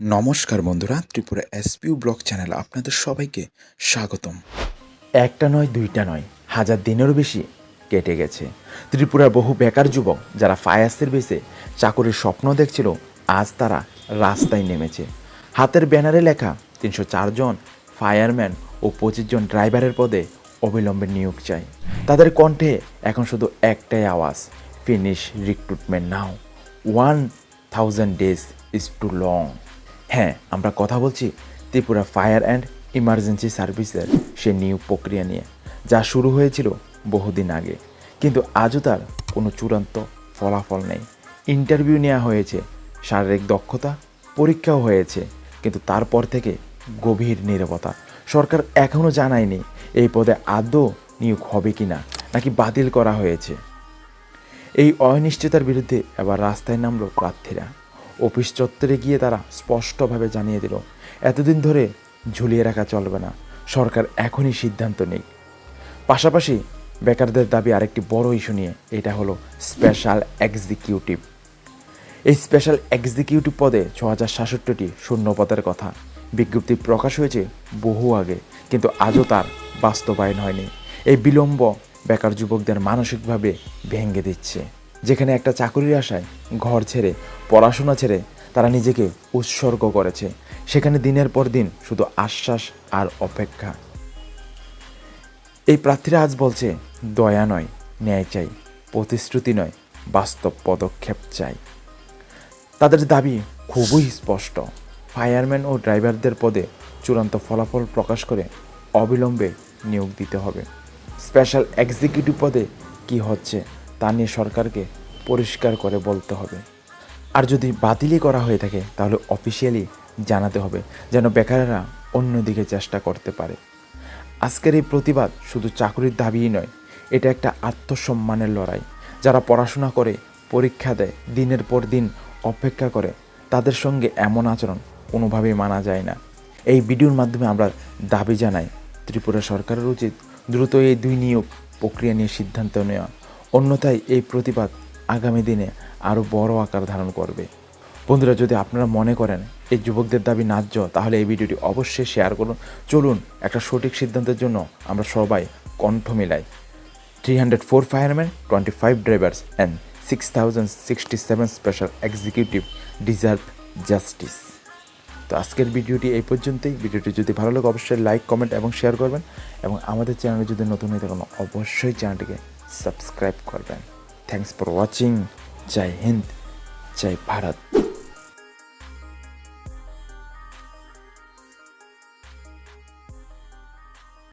নমস্কার বন্ধুরা, Tripura এসপিউ blog channel আপনাদের সবাইকে স্বাগতম। একটা নয়, দুইটা নয়, হাজার দিনেরও বেশি কেটে গেছে। ত্রিপুরার বহু বেকার যুবক যারা ফায়ার সার্ভিসে চাকরির স্বপ্ন দেখছিল, আজ তারা রাস্তায় নেমেছে। হাতের ব্যানারে লেখা তিনশো চারজন ফায়ারম্যান ও পঁচিশ জন ড্রাইভারের পদে অবিলম্বে নিয়োগ চাই তাদের কণ্ঠে এখন শুধু একটাই আওয়াজ finish recruitment now one thousand days is too long হ্যাঁ আমরা কথা বলছি ত্রিপুরা ফায়ার অ্যান্ড ইমার্জেন্সি সার্ভিসের সে নিয়োগ প্রক্রিয়া নিয়ে, যা শুরু হয়েছিল বহুদিন আগে। কিন্তু আজও তার কোনো চূড়ান্ত ফলাফল নেই। ইন্টারভিউ নেওয়া হয়েছে, শারীরিক দক্ষতা, পরীক্ষাও হয়েছে, কিন্তু তারপর থেকে গভীর নীরবতা। সরকার এখনও জানায়নি এই পদে আদৌ নিয়োগ হবে কি না নাকি বাতিল করা হয়েছে। এই অনিশ্চয়তার বিরুদ্ধে এবার রাস্তায় নামল প্রার্থীরা। অফিস চত্বরে গিয়ে তারা স্পষ্টভাবে জানিয়ে দিল, এতদিন ধরে ঝুলিয়ে রাখা চলবে না। সরকার এখনই সিদ্ধান্ত নেই। পাশাপাশি বেকারদের দাবি আরেকটি বড় ইস্যু নিয়ে, এটা হলো স্পেশাল এক্সিকিউটিভ। এই স্পেশাল এক্সিকিউটিভ পদে ছ হাজার সাতষট্টিটি শূন্য পদের কথা বিজ্ঞপ্তি প্রকাশ হয়েছে বহু আগে, কিন্তু আজও তার বাস্তবায়ন হয়নি। এই বিলম্ব বেকার যুবকদের মানসিকভাবে ভেঙে দিচ্ছে। যেখানে একটা চাকরির আশায় ঘর ছেড়ে, পড়াশোনা ছেড়ে তারা নিজেকে উৎসর্গ করেছে। সেখানে দিনের পর দিন শুধু আশ্বাস আর অপেক্ষা। এই প্রার্থীরা আজ বলছে, দয়া নয়, ন্যায় চাই, প্রতিশ্রুতি নয়, বাস্তব পদক্ষেপ চাই। তাদের দাবি খুবই স্পষ্ট। ফায়ারম্যান ও ড্রাইভারদের পদে চূড়ান্ত ফলাফল প্রকাশ করে অবিলম্বে নিয়োগ দিতে হবে। স্পেশাল এক্সিকিউটিভ পদে কি হচ্ছে? তা নিয়ে সরকারকে পরিষ্কার করে বলতে হবে। আর যদি বাতিলই করা হয়ে থাকে, তাহলে অফিসিয়ালি জানাতে হবে যেন বেকারেরা অন্যদিকে চেষ্টা করতে পারে। আজকের এই প্রতিবাদ শুধু চাকরির দাবিই নয়, এটা একটা আত্মসম্মানের লড়াই। যারা পড়াশোনা করে, পরীক্ষা দেয়, দিনের পর দিন অপেক্ষা করে, তাদের সঙ্গে এমন আচরণ কোনোভাবেই মানা যায় না। এই ভিডিওর মাধ্যমে আমরা দাবি জানাই, ত্রিপুরা সরকারের উচিত দ্রুত এই দুই নিয়োগ প্রক্রিয়া নিয়ে সিদ্ধান্ত নেওয়া। অন্যথায় এই প্রতিবাদ আগামী দিনে আরও বড় আকার ধারণ করবে। বন্ধুরা, যদি আপনারা মনে করেন এই যুবকদের দাবি ন্যায্য, তাহলে এই ভিডিওটি অবশ্যই শেয়ার করুন। চলুন, একটা সঠিক সিদ্ধান্তের জন্য আমরা সবাই কণ্ঠ মিলাই। Three hundred four fireman twenty five drivers and six thousand sixty seven special executive deserve justice তো আজকের ভিডিওটি এই পর্যন্তই। ভিডিওটি যদি ভালো লাগে, অবশ্যই লাইক কমেন্ট এবং শেয়ার করবেন। এবং আমাদের চ্যানেলে যদি নতুন হয়ে থাকেন, অবশ্যই চ্যানেলটিকে সাবস্ক্রাইব করবেন। থ্যাংকস ফর ওয়াচিং জয় হিন্দ জয় ভারত